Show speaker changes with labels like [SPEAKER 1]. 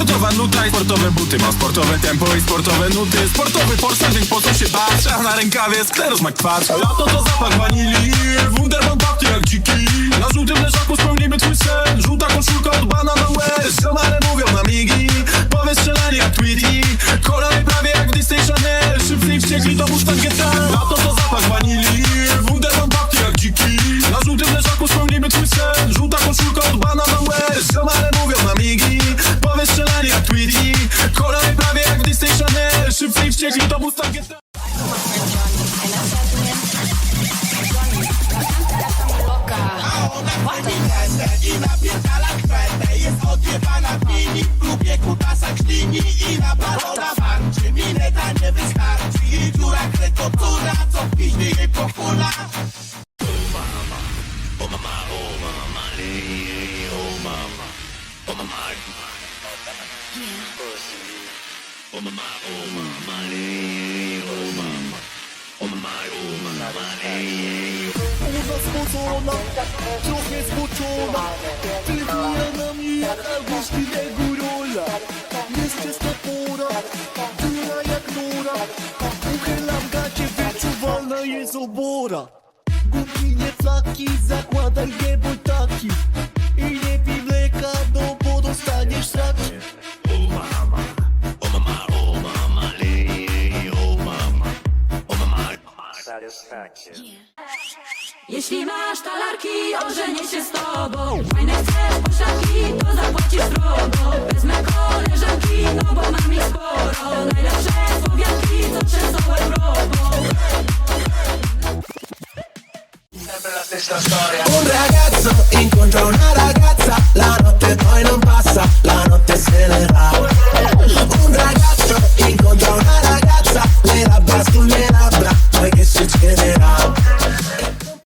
[SPEAKER 1] Sportowa nuta i sportowe buty Mam sportowe tempo i sportowe nuty. Sportowy Porsche, więc po co się bać A na rękawie skleroz McQuarrie Lato to zapach wanilii Wunderman pachnie jak dziki. Na żółtym leżaku spełnimy twój sen. Żółta koszulka od Banana West Ziomale mówią na migi Powiedz strzelanie jak Tweety. Kolej prawie jak w Disney Channel. Szybciej wściekli to Mustang GT Lato to zapach wanilii wściekli to Mustang GT
[SPEAKER 2] I napierdala kwetę Jest odjebana mini W klubie kutasa klini I napalona warczy Mineta nie wystarczy Jej dziura krekotura Co w piźnie jej pokula
[SPEAKER 3] Ona spocona, trochę zboczona Tyluje na mnie albo sztywnego rola Jest czysta pora, dziura jak nora Uchylam gacie, wyczuwalna jest obora. Gumki nie flaki, zakładaj nie Jeśli masz talarki, ożenię się z tobą. Fajne chcesz poszlaki, to zapłacisz drogo Wezmę koleżanki, no bo mam ich
[SPEAKER 4] sporo. Najlepsze słowianki, co trzęsą Europą Un ragazzo incontra una ragazza.